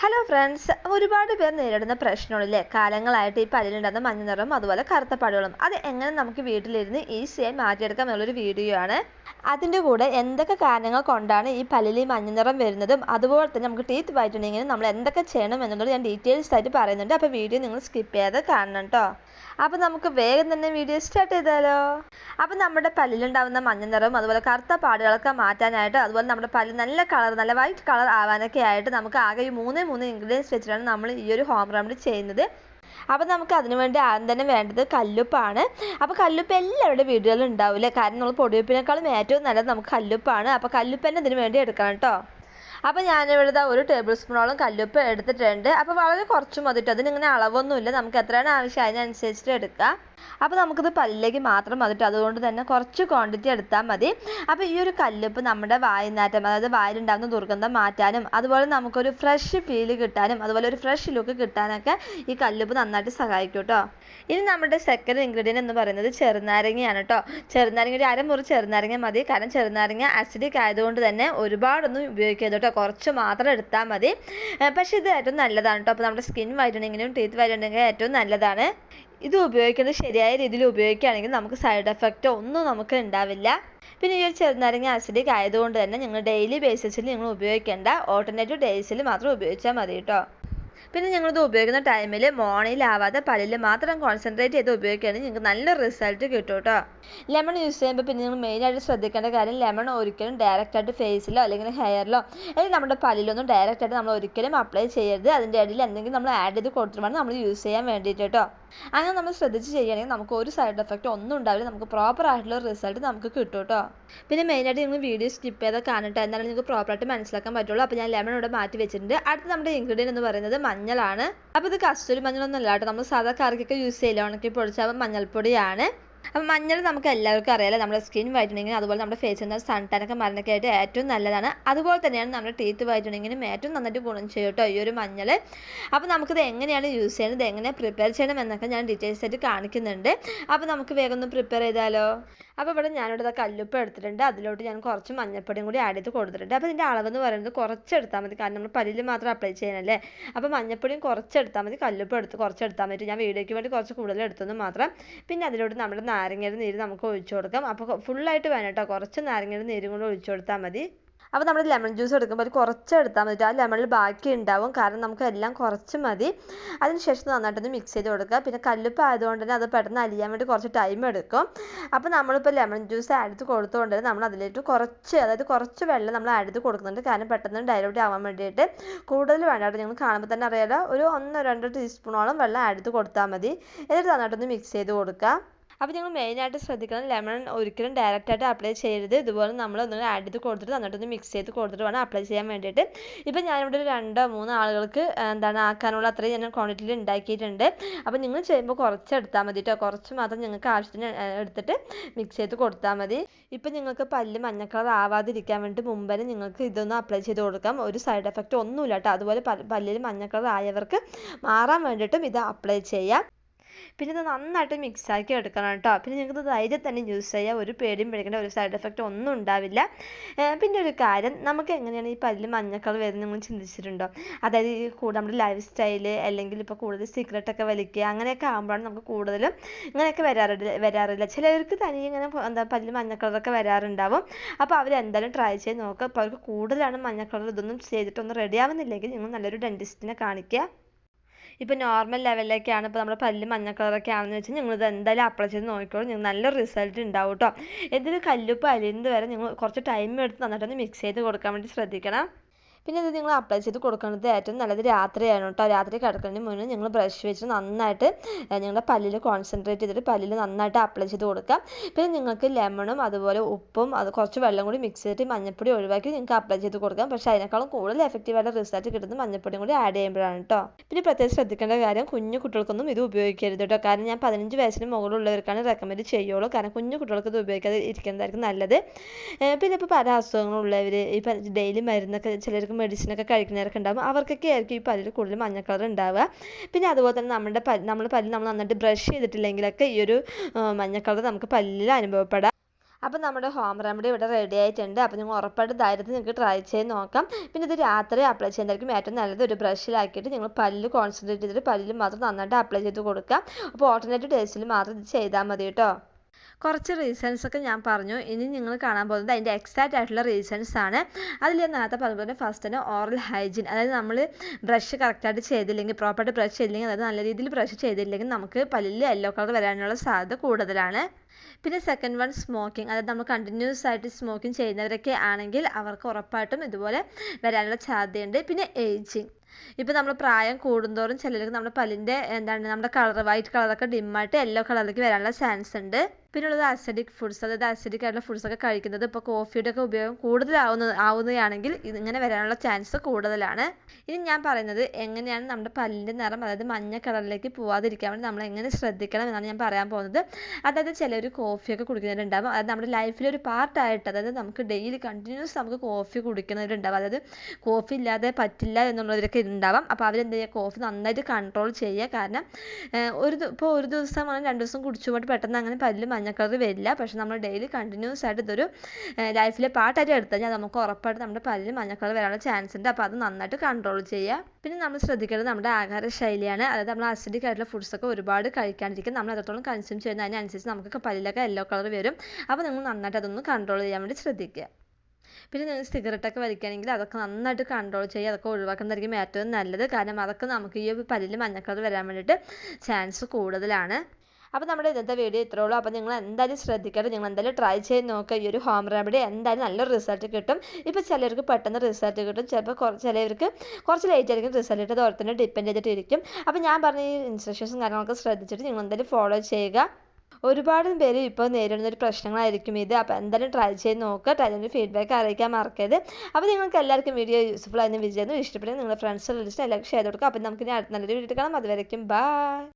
Hello friends ഒരുപാട് പേർ നേരിടുന്ന പ്രശ്നങ്ങളില്ലേ കാലങ്ങളായിട്ട് ഈ പല്ലിലുണ്ടെന്ന മഞ്ഞ നിറം അതുപോലെ കറുത്ത പാടുകളും അത് എങ്ങനെ നമുക്ക് വീട്ടിലിരുന്ന് ഈസിയായി മാറ്റിയെടുക്കാം എന്നുള്ളൊരു വീഡിയോ ആണ്. അതിന്റെ കൂടെ എന്തൊക്കെ കാരണങ്ങൾ കൊണ്ടാണ് ഈ പല്ലിൽ ഈ മഞ്ഞ നിറം വരുന്നതും അതുപോലെ തന്നെ നമുക്ക് ടീത്ത് വൈറ്റനിങ്ങിന് നമ്മൾ എന്തൊക്കെ ചെയ്യണം എന്നുള്ളത് ഞാൻ ഡീറ്റെയിൽസ് ആയിട്ട് പറയുന്നുണ്ട്. അപ്പോൾ വീഡിയോ നിങ്ങൾ സ്കിപ്പ് ചെയ്യാതെ കാണണം കേട്ടോ അപ്പോൾ നമുക്ക് വേഗം തന്നെ വീഡിയോ സ്റ്റാർട്ട് ചെയ്താലോ? അപ്പോൾ നമ്മുടെ പല്ലിലുണ്ടാവുന്ന മഞ്ഞ നിറവും അതുപോലെ കറുത്ത പാടുകളൊക്കെ മാറ്റാനായിട്ട് അതുപോലെ നമ്മുടെ പല്ല് നല്ല കളർ നല്ല വൈറ്റ് കളർ ആവാനൊക്കെ ആയിട്ട് നമുക്ക് ആകെ ഈ മൂന്നേ മൂന്ന് ഇൻഗ്രീഡിയൻസ് വെച്ചിട്ടാണ് നമ്മൾ ഈ ഒരു ഹോം റെമഡി ചെയ്യുന്നത്. അപ്പോൾ നമുക്ക് അതിനു വേണ്ടി ആദ്യം തന്നെ വേണ്ടത് കല്ലുപ്പാണ്. അപ്പോൾ കല്ലുപ്പ് എല്ലാവരുടെ വീടുകളിലും ഉണ്ടാവില്ല. കാരണം നമ്മൾ പൊടിയുപ്പിനേക്കാളും ഏറ്റവും നല്ലത് നമുക്ക് കല്ലുപ്പാണ്. അപ്പോൾ കല്ലുപ്പ് തന്നെ ഇതിനു വേണ്ടി എടുക്കണം കേട്ടോ. അപ്പോൾ ഞാനിവിടെ ഒരു ടേബിൾ സ്പൂണോളം കല്ലുപ്പ് എടുത്തിട്ടുണ്ട്. അപ്പോൾ വളരെ കുറച്ച് മതിട്ടോ അതിനിങ്ങനെ അളവൊന്നുമില്ല. നമുക്ക് എത്രയാണ് ആവശ്യം അതിനനുസരിച്ചിട്ട് എടുക്കാം. അപ്പോൾ നമുക്കിത് പല്ലിലേക്ക് മാത്രം വന്നിട്ട് അതുകൊണ്ട് തന്നെ കുറച്ച് ക്വാണ്ടിറ്റി എടുത്താൽ മതി. അപ്പോൾ ഈ ഒരു കല്ലുപ്പ് നമ്മുടെ വായുനാറ്റം അതായത് വായിലുണ്ടാകുന്ന ദുർഗന്ധം മാറ്റാനും അതുപോലെ നമുക്കൊരു ഫ്രഷ് ഫീൽ കിട്ടാനും അതുപോലെ ഒരു ഫ്രഷ് ലുക്ക് കിട്ടാനൊക്കെ ഈ കല്ലുപ്പ് നന്നായിട്ട് സഹായിക്കും കേട്ടോ ഇനി നമ്മുടെ സെക്കൻഡ് ഇൻഗ്രീഡിയന്റ് എന്ന് പറയുന്നത് ചെറുനാരങ്ങയാണ് കേട്ടോ ചെറുനാരങ്ങ ഒരു അരമുറി ചെറുനാരങ്ങ മതി. കാരണം ചെറുനാരങ്ങ അസിഡിക് ആയതുകൊണ്ട് തന്നെ ഒരുപാടൊന്നും ഉപയോഗിക്കരുത് കേട്ടോ കുറച്ച് മാത്രം എടുത്താൽ മതി. പക്ഷെ ഇത് ഏറ്റവും നല്ലതാണ് കേട്ടോ അപ്പോൾ നമ്മുടെ സ്കിൻ വൈറ്റനിങ്ങിനും ടീത്ത് വൈറ്റനിങ്ങിനും ഏറ്റവും നല്ലതാണ്. ഇത് ഉപയോഗിക്കുന്നത് ശരിയായ രീതിയിൽ ഉപയോഗിക്കുകയാണെങ്കിൽ നമുക്ക് സൈഡ് എഫക്റ്റോ ഒന്നും നമുക്ക് ഉണ്ടാവില്ല. പിന്നെ ഈ ഒരു ചെറുനാരങ്ങ ആസിഡിക് ആയതുകൊണ്ട് തന്നെ നിങ്ങൾ ഡെയിലി ബേസിസിൽ നിങ്ങൾ ഉപയോഗിക്കേണ്ട ഓൾട്ടർനേറ്റീവ് ഡേയ്സിൽ മാത്രം ഉപയോഗിച്ചാൽ മതി കേട്ടോ പിന്നെ ഞങ്ങളിത് ഉപയോഗിക്കുന്ന ടൈമിൽ മോണയിലാവാതെ പല്ലിൽ മാത്രം കോൺസെൻട്രേറ്റ് ചെയ്ത് ഉപയോഗിക്കുകയാണെങ്കിൽ നിങ്ങൾക്ക് നല്ല റിസൾട്ട് കിട്ടും കേട്ടോ ലെമൺ യൂസ് ചെയ്യുമ്പോൾ പിന്നെ നിങ്ങൾ മെയിനായിട്ട് ശ്രദ്ധിക്കേണ്ട കാര്യം ലെമൺ ഒരിക്കലും ഡയറക്റ്റ് ആയിട്ട് ഫേസിലോ അല്ലെങ്കിൽ ഹെയറിലോ അല്ലെങ്കിൽ നമ്മുടെ പല്ലിലൊന്നും ഡയറക്റ്റ് ആയിട്ട് നമ്മൾ ഒരിക്കലും അപ്ലൈ ചെയ്യരുത്. അതിന്റെ ഇടയിൽ എന്തെങ്കിലും നമ്മൾ ആഡ് ചെയ്ത് കൊടുത്തിട്ട് നമ്മൾ യൂസ് ചെയ്യാൻ വേണ്ടിയിട്ട് കേട്ടോ അങ്ങനെ നമ്മൾ ശ്രദ്ധിച്ച് ചെയ്യുകയാണെങ്കിൽ നമുക്ക് ഒരു സൈഡ് എഫക്റ്റ് ഒന്നും ഉണ്ടാവില്ല. നമുക്ക് പ്രോപ്പർ ആയിട്ടുള്ള റിസൾട്ട് നമുക്ക് കിട്ടും കേട്ടോ. പിന്നെ മെയിനായിട്ട് നിങ്ങൾ വീഡിയോ സ്കിപ്പ് ചെയ്താൽ കാണട്ടെ എന്നാലും നിങ്ങൾക്ക് പ്രോപ്പറായിട്ട് മനസ്സിലാക്കാൻ പറ്റുള്ളൂ. അപ്പോൾ ഞാൻ ലെമൺ ഇവിടെ മാറ്റി വെച്ചിട്ടുണ്ട്. അടുത്ത നമ്മുടെ ഇൻഗ്രീഡിയന്റ് എന്ന് പറയുന്നത് മഞ്ഞളാണ്. അപ്പോൾ ഇത് കസ്തൂരി മഞ്ഞളൊന്നും അല്ല കേട്ടോ. നമ്മൾ സാധാ കറിക്കൊക്കെ യൂസ് ചെയ്യില്ല ഉണക്കി പൊടിച്ച മഞ്ഞൾപ്പൊടിയാണ്. അപ്പം മഞ്ഞൾ നമുക്ക് എല്ലാവർക്കും അറിയാലോ നമ്മുടെ സ്കിൻ വൈറ്റനിങ്ങിന് അതുപോലെ നമ്മുടെ ഫേസിൽ നിന്ന് സൺ ടാനൊക്കെ മരണൊക്കെ ആയിട്ട് ഏറ്റവും നല്ലതാണ്. അതുപോലെ തന്നെയാണ് നമ്മുടെ ടീത്ത് വൈറ്റനിങ്ങിനും ഏറ്റവും നന്നായിട്ട് ഗുണം ചെയ്യും കേട്ടോ ഈ ഒരു മഞ്ഞൾ അപ്പോൾ നമുക്കിത് എങ്ങനെയാണ് യൂസ് ചെയ്യുന്നത് എങ്ങനെ പ്രിപ്പയർ ചെയ്യണം എന്നൊക്കെ ഞാൻ ഡീറ്റെയിൽസ് ആയിട്ട് കാണിക്കുന്നുണ്ട്. അപ്പോൾ നമുക്ക് വേഗം ഒന്ന് പ്രിപ്പയർ ചെയ്താലോ? അപ്പോൾ ഇവിടെ ഞാനിവിടെ കല്ലുപ്പ് എടുത്തിട്ടുണ്ട്. അതിലോട്ട് ഞാൻ കുറച്ച് മഞ്ഞപ്പൊടിയും കൂടി ആഡ് ചെയ്ത് കൊടുത്തിട്ടുണ്ട്. അപ്പോൾ ഇതിന്റെ അളവെന്ന് പറയുന്നത് കുറച്ച് എടുത്താൽ മതി. കാരണം നമ്മൾ പല്ലിൽ മാത്രം അപ്ലൈ ചെയ്യാനല്ലേ അപ്പോൾ മഞ്ഞപ്പൊടിയും കുറച്ച് എടുത്താൽ മതി. കല്ലുപ്പ് എടുത്ത് കുറച്ച് എടുത്താൽ മതി. ഞാൻ വീഡിയോയ്ക്ക് വേണ്ടി കുറച്ച് കൂടുതൽ എടുത്തെന്ന് മാത്രം. പിന്നെ അതിലോട്ട് നമ്മുടെ നാരങ്ങയുടെ നീര് നമുക്ക് ഒഴിച്ചു കൊടുക്കാം. അപ്പോൾ ഫുള്ളായിട്ട് വേണം കേട്ടോ. കുറച്ച് നാരങ്ങയുടെ നീരും കൂടി ഒഴിച്ചു കൊടുത്താൽ മതി. അപ്പോൾ നമ്മൾ ലെമൺ ജ്യൂസ് എടുക്കുമ്പോൾ ഒരു കുറച്ച് എടുത്താൽ മതി ആ ലെമണിൽ ബാക്കി ഉണ്ടാവും കാരണം നമുക്ക് എല്ലാം കുറച്ച് മതി. അതിനുശേഷം നന്നായിട്ടൊന്ന് മിക്സ് ചെയ്ത് കൊടുക്കുക. പിന്നെ കല്ലുപ്പ് ആയതുകൊണ്ട് തന്നെ അത് പെട്ടെന്ന് അലിയാൻ വേണ്ടി കുറച്ച് ടൈം എടുക്കും. അപ്പോൾ നമ്മളിപ്പോൾ ലെമൺ ജ്യൂസ് ആഡ് ചെയ്ത് കൊടുത്തുകൊണ്ട് നമ്മൾ അതിലേക്ക് കുറച്ച് അതായത് കുറച്ച് വെള്ളം നമ്മൾ ആഡ് ചെയ്ത് കൊടുക്കുന്നുണ്ട്. കാരണം പെട്ടെന്ന് ഡൈലൂട്ട് ആവാൻ വേണ്ടിയിട്ട്. കൂടുതൽ വേണ്ട കേട്ടോ നിങ്ങൾ കാണുമ്പോൾ തന്നെ അറിയാലോ. ഒരു ഒന്നോ രണ്ടോ ടീസ്പൂണോളം വെള്ളം ആഡ് ചെയ്ത് കൊടുത്താൽ മതി. എന്നിട്ട് നന്നായിട്ടൊന്ന് മിക്സ് ചെയ്ത് കൊടുക്കുക. അപ്പോൾ നിങ്ങൾ മെയിനായിട്ട് ശ്രദ്ധിക്കണം. ലെമൺ ഒരിക്കലും ഡയറക്റ്റായിട്ട് അപ്ലൈ ചെയ്യരുത്. ഇതുപോലെ നമ്മൾ ഒന്ന് ആഡ് ചെയ്ത് കൊടുത്തിട്ട് നന്നായിട്ടൊന്ന് മിക്സ് ചെയ്ത് കൊടുത്തിട്ട് വേണം അപ്ലൈ ചെയ്യാൻ വേണ്ടിയിട്ട്. ഇപ്പോൾ ഞാനിവിടെ ഒരു രണ്ടോ മൂന്നോ ആളുകൾക്ക് എന്താണ് ആക്കാനുള്ള അത്രയും ഞാൻ ക്വാണ്ടിറ്റിയിൽ ഉണ്ടാക്കിയിട്ടുണ്ട്. അപ്പോൾ നിങ്ങൾ ചെയ്യുമ്പോൾ കുറച്ച് എടുത്താൽ മതി കേട്ടോ കുറച്ച് മാത്രം നിങ്ങൾക്ക് ആവശ്യത്തിന് എടുത്തിട്ട് മിക്സ് ചെയ്ത് കൊടുത്താൽ മതി. ഇപ്പം നിങ്ങൾക്ക് പല്ല് മഞ്ഞ കളർ ആവാതിരിക്കാൻ വേണ്ടി മുമ്പേ നിങ്ങൾക്ക് ഇതൊന്ന് അപ്ലൈ ചെയ്ത് കൊടുക്കാം. ഒരു സൈഡ് എഫക്റ്റ് ഒന്നുമില്ല കേട്ടോ അതുപോലെ പല്ലിൽ മഞ്ഞ കളർ ആയവർക്ക് മാറാൻ വേണ്ടിയിട്ടും ഇത് അപ്ലൈ ചെയ്യാം. പിന്നെ ഇത് നന്നായിട്ട് മിക്സ് ആക്കി എടുക്കണം കേട്ടോ പിന്നെ നിങ്ങൾക്ക് ധൈര്യം തന്നെ യൂസ് ചെയ്യാം ഒരു പേടിയും പേടിക്കേണ്ട ഒരു സൈഡ് എഫക്റ്റ് ഒന്നും ഉണ്ടാവില്ല. പിന്നെ ഒരു കാര്യം നമുക്ക് എങ്ങനെയാണ് ഈ പല്ലിൽ മഞ്ഞക്കൾ വരുന്നത് നിങ്ങൾ ചിന്തിച്ചിട്ടുണ്ടോ? അതായത് ഈ കൂടെ നമ്മുടെ ലൈഫ് സ്റ്റൈൽ അല്ലെങ്കിൽ ഇപ്പോൾ കൂടുതൽ സിഗരറ്റ് ഒക്കെ വലിക്കുക അങ്ങനെയൊക്കെ ആകുമ്പോഴാണ് നമുക്ക് കൂടുതലും ഇങ്ങനെയൊക്കെ വരാറില്ല വരാറില്ല. ചിലവർക്ക് തനിയെ ഇങ്ങനെ എന്താ പല്ലിൽ മഞ്ഞ കളറൊക്കെ വരാറുണ്ടാവും. അപ്പോൾ അവർ എന്തായാലും ട്രൈ ചെയ്ത് നോക്കുക. അപ്പോൾ അവർക്ക് കൂടുതലാണ് മഞ്ഞ ഇതൊന്നും ചെയ്തിട്ടൊന്നും റെഡി ആവുന്നില്ലെങ്കിൽ നിങ്ങൾ നല്ലൊരു ഡെന്റിസ്റ്റിനെ കാണിക്കുക. ഇപ്പോൾ നോർമൽ ലെവലിലേക്കാണ് ഇപ്പോൾ നമ്മുടെ പല്ല് മഞ്ഞ കളറൊക്കെ ആണെന്ന് വെച്ചാൽ നിങ്ങൾ ഇത് എന്തായാലും അപ്ലൈ ചെയ്ത് നോക്കിക്കോളൂ. നിങ്ങൾ നല്ല റിസൾട്ട് ഉണ്ടാവും കേട്ടോ ഇതിൽ കല്ലുപ്പ് അലിയുന്നത് വരെ നിങ്ങൾ കുറച്ച് ടൈം എടുത്ത് നന്നായിട്ടൊന്ന് മിക്സ് ചെയ്ത് കൊടുക്കാൻ വേണ്ടി ശ്രദ്ധിക്കണം. പിന്നെ ഇത് നിങ്ങൾ അപ്ലൈ ചെയ്ത് കൊടുക്കുന്നത് ഏറ്റവും നല്ലത് രാത്രിയാണ് കേട്ടോ. രാത്രി കിടക്കുന്നതിന് മുന്നേ നിങ്ങൾ ബ്രഷ് വെച്ച് നന്നായിട്ട് നിങ്ങളുടെ പല്ലിൽ കോൺസെൻട്രേറ്റ് ചെയ്തിട്ട് പല്ലിൽ നന്നായിട്ട് അപ്ലൈ ചെയ്ത് കൊടുക്കുക. പിന്നെ നിങ്ങൾക്ക് ലെമണും അതുപോലെ ഉപ്പും അത് കുറച്ച് വെള്ളം കൂടി മിക്സ് ചെയ്തിട്ട് മഞ്ഞൾപ്പൊടി ഒഴിവാക്കി നിങ്ങൾക്ക് അപ്ലൈ ചെയ്ത് കൊടുക്കാം. പക്ഷേ അതിനേക്കാളും കൂടുതൽ എഫക്റ്റീവായിട്ട് റിസൾട്ട് കിട്ടുന്നത് മഞ്ഞൾപ്പൊടിയും കൂടി ആഡ് ചെയ്യുമ്പോഴാണ് കേട്ടോ. പിന്നെ പ്രത്യേകം ശ്രദ്ധിക്കേണ്ട കാര്യം കുഞ്ഞു കുട്ടികൾക്കൊന്നും ഇത് ഉപയോഗിക്കരുത് കേട്ടോ. കാരണം ഞാൻ പതിനഞ്ച് വയസ്സിന് മുകളിലുള്ളവർക്കാണ് റെക്കമെൻഡ് ചെയ്യുള്ളൂ. കാരണം കുഞ്ഞു കുട്ടികൾക്ക് ഇത് ഉപയോഗിക്കാതെ ഇരിക്കുന്നതായിരിക്കും നല്ലത് പിന്നെ ഇപ്പോൾ പല അസുഖങ്ങളുള്ളവർ ഇപ്പം ഡെയിലി മരുന്നൊക്കെ ചിലർക്ക് മെഡിസിനൊക്കെ കഴിക്കുന്നവരൊക്കെ ഉണ്ടാകും അവർക്കൊക്കെ ആയിരിക്കും ഈ പല്ലിൽ കൂടുതൽ മഞ്ഞ കളർ ഉണ്ടാവുക. പിന്നെ അതുപോലെ തന്നെ നമ്മുടെ പല്ല് നമ്മൾ പല്ല് നമ്മൾ നന്നായിട്ട് ബ്രഷ് ചെയ്തിട്ടില്ലെങ്കിലൊക്കെ ഈ ഒരു മഞ്ഞ കളർ നമുക്ക് പല്ലിൽ അനുഭവപ്പെടാം. അപ്പോൾ നമ്മുടെ ഹോം റെമഡി ഇവിടെ റെഡി ആയിട്ടുണ്ട്. അപ്പോൾ നിങ്ങൾ ഉറപ്പായിട്ട് ധൈര്യത്തിൽ നിങ്ങൾക്ക് ട്രൈ ചെയ്ത് നോക്കാം. പിന്നെ ഇത് രാത്രി അപ്ലൈ ചെയ്യുന്നതായിരിക്കും. ഏറ്റവും നല്ലത് ഒരു ബ്രഷിലാക്കിയിട്ട് നിങ്ങൾ പല്ല് കോൺസെൻട്രേറ്റ് ചെയ്തിട്ട് പല്ലിൽ മാത്രം നന്നായിട്ട് അപ്ലൈ ചെയ്ത് കൊടുക്കുക അപ്പോൾ ഓൾട്ടർനേറ്റീവ് ഡേയ്സിൽ മാത്രം ഇത് ചെയ്താൽ മതി കേട്ടോ. കുറച്ച് റീസൺസ് ഒക്കെ ഞാൻ പറഞ്ഞു. ഇനി നിങ്ങൾ കാണാൻ പോകുന്നത് അതിന്റെ എക്സാക്റ്റ് ആയിട്ടുള്ള റീസൺസ് ആണ്. അതിൽ ഞാൻ നേരത്തെ പറഞ്ഞ ഫസ്റ്റ് തന്നെ ഓറൽ ഹൈജീൻ അതായത് നമ്മൾ ബ്രഷ് കറക്റ്റായിട്ട് ചെയ്തില്ലെങ്കിൽ പ്രോപ്പറായിട്ട് ബ്രഷ് ചെയ്തില്ലെങ്കിൽ അതായത് നല്ല രീതിയിൽ ബ്രഷ് ചെയ്തില്ലെങ്കിൽ നമുക്ക് പല്ലിൽ യെല്ലോ കളർ വരാനുള്ള സാധ്യത കൂടുതലാണ്. പിന്നെ സെക്കൻഡ് വൺ സ്മോക്കിംഗ് അതായത് നമ്മൾ കണ്ടിന്യൂസ് ആയിട്ട് സ്മോക്കിംഗ് ചെയ്യുന്നവരൊക്കെ ആണെങ്കിൽ അവർക്ക് ഉറപ്പായിട്ടും ഇതുപോലെ വരാനുള്ള സാധ്യതയുണ്ട്. പിന്നെ ഏജിങ് ഇപ്പോൾ നമ്മൾ പ്രായം കൂടുന്തോറും ചിലർക്ക് നമ്മുടെ പല്ലിന്റെ എന്താണ് നമ്മുടെ കളർ വൈറ്റ് കളറൊക്കെ ഡിമ്മായിട്ട് യെല്ലോ കളറിലേക്ക് വരാനുള്ള ചാൻസ് ഉണ്ട്. പിന്നെ ഉള്ളത് അസിഡിക് ഫുഡ്സ് അതായത് അസിഡിക് ആയിട്ടുള്ള ഫുഡ്സ് ഒക്കെ കഴിക്കുന്നത് ഇപ്പോൾ കോഫിയുടെ ഒക്കെ ഉപയോഗം കൂടുതലാവുന്ന ആവുകയാണെങ്കിൽ ഇങ്ങനെ വരാനുള്ള ചാൻസ് കൂടുതലാണ്. ഇനി ഞാൻ പറയുന്നത് എങ്ങനെയാണ് നമ്മുടെ പല്ലിന്റെ നിറം അതായത് മഞ്ഞ കളറിലേക്ക് പോവാതിരിക്കാൻ വേണ്ടി നമ്മൾ എങ്ങനെ ശ്രദ്ധിക്കണം എന്നാണ് ഞാൻ പറയാൻ പോകുന്നത്. അതായത് ചിലർ കോഫിയൊക്കെ കുടിക്കുന്നവരുണ്ടാവും. അതായത് നമ്മുടെ ലൈഫിലെ ഒരു പാർട്ടായിട്ട് അതായത് നമുക്ക് ഡെയിലി കണ്ടിന്യൂസ് നമുക്ക് കോഫി കുടിക്കുന്നവരുണ്ടാവും. അതായത് കോഫി ഇല്ലാതെ പറ്റില്ല എന്നുള്ളവരൊക്കെ ഉണ്ടാവാം. അപ്പോൾ അവരെന്ത് ചെയ്യുക? കോഫി നന്നായിട്ട് കൺട്രോൾ ചെയ്യുക. കാരണം ഒരു ഇപ്പോൾ ഒരു ദിവസം അങ്ങനെ രണ്ട് ദിവസം കുടിച്ചു പോയിട്ട് പെട്ടെന്ന് അങ്ങനെ പല്ല് മഞ്ഞ കളർ വരില്ല. പക്ഷെ നമ്മൾ ഡെയിലി കണ്ടിന്യൂസ് ആയിട്ട് ഇതൊരു ലൈഫിലെ പാട്ടായിട്ട് എടുത്തു കഴിഞ്ഞാൽ നമുക്ക് ഉറപ്പായിട്ട് നമ്മുടെ പല്ലിൽ മഞ്ഞ കളർ വരാനുള്ള ചാൻസ് ഉണ്ട്. അപ്പോൾ അത് നന്നായിട്ട് കൺട്രോൾ ചെയ്യുക. പിന്നെ നമ്മൾ ശ്രദ്ധിക്കേണ്ടത് നമ്മുടെ ആഹാര ശൈലിയാണ്. അതായത് നമ്മൾ അസിഡിക് ആയിട്ടുള്ള ഫുഡ്സ് ഒക്കെ ഒരുപാട് കഴിക്കാണ്ടിരിക്കും. നമ്മൾ എത്രത്തോളം കൺസ്യൂം ചെയ്യുന്ന അതിനനുസരിച്ച് നമുക്ക് പല്ലിലൊക്കെ യെല്ലോ കളർ വരും. അപ്പോൾ നിങ്ങൾ നന്നായിട്ട് അതൊന്ന് കൺട്രോൾ ചെയ്യാൻ വേണ്ടി ശ്രദ്ധിക്കുക. പിന്നെ നിങ്ങൾ സിഗരറ്റൊക്കെ വലിക്കുകയാണെങ്കിൽ അതൊക്കെ നന്നായിട്ട് കൺട്രോൾ ചെയ്യുക. അതൊക്കെ ഒഴിവാക്കുന്നതായിരിക്കും ഏറ്റവും നല്ലത്. കാരണം അതൊക്കെ നമുക്ക് ഈ പല്ലിൽ മഞ്ഞ കളർ വരാൻ വേണ്ടിയിട്ട് ചാൻസ് കൂടുതലാണ്. അപ്പോൾ നമ്മുടെ ഇന്നത്തെ വീഡിയോ ഇത്രേ ഉള്ളൂ. അപ്പോൾ നിങ്ങൾ എന്തായാലും ശ്രദ്ധിക്കണം നിങ്ങൾ എന്തായാലും ട്രൈ ചെയ്ത് നോക്കുക ഈ ഒരു ഹോം റെമഡി എന്തായാലും നല്ലൊരു റിസൾട്ട് കിട്ടും. ഇപ്പോൾ ചിലർക്ക് പെട്ടെന്ന് റിസൾട്ട് കിട്ടും. ചിലപ്പോൾ ചിലവർക്ക് കുറച്ച് ലേറ്റ് ആയിരിക്കും റിസൾട്ട് കിട്ടും ഡിപെൻഡ് ഡിപ്പെൻഡ് ചെയ്തിട്ടിരിക്കും. അപ്പോൾ ഞാൻ പറഞ്ഞ ഈ ഇൻസ്ട്രക്ഷൻസും കാര്യങ്ങളൊക്കെ ശ്രദ്ധിച്ചിട്ട് നിങ്ങൾ എന്തായാലും ഫോളോ ചെയ്യുക. ഒരുപാട് പേര് ഇപ്പോൾ നേരിടുന്ന ഒരു പ്രശ്നങ്ങളായിരിക്കും ഇത്. അപ്പോൾ എന്തായാലും ട്രൈ ചെയ്ത് നോക്കുക ട്രൈ ചെയ്ത് ഫീഡ്ബാക്ക് അറിയിക്കാൻ മറക്കരുത്. അപ്പോൾ നിങ്ങൾക്ക് എല്ലാവർക്കും വീഡിയോ യൂസ്ഫുൾ ആയെന്ന് വിചാരിക്കുന്നു. ഇഷ്ടപ്പെടുന്ന നിങ്ങളുടെ ഫ്രണ്ട്സ് റിലേഷൻ എല്ലാവർക്കും ഷെയർ കൊടുക്കുക. അപ്പോൾ നമുക്ക് ഇനി അടുത്ത നല്ലൊരു വീഡിയോ കാണാം. അതുവരയ്ക്കും ബൈ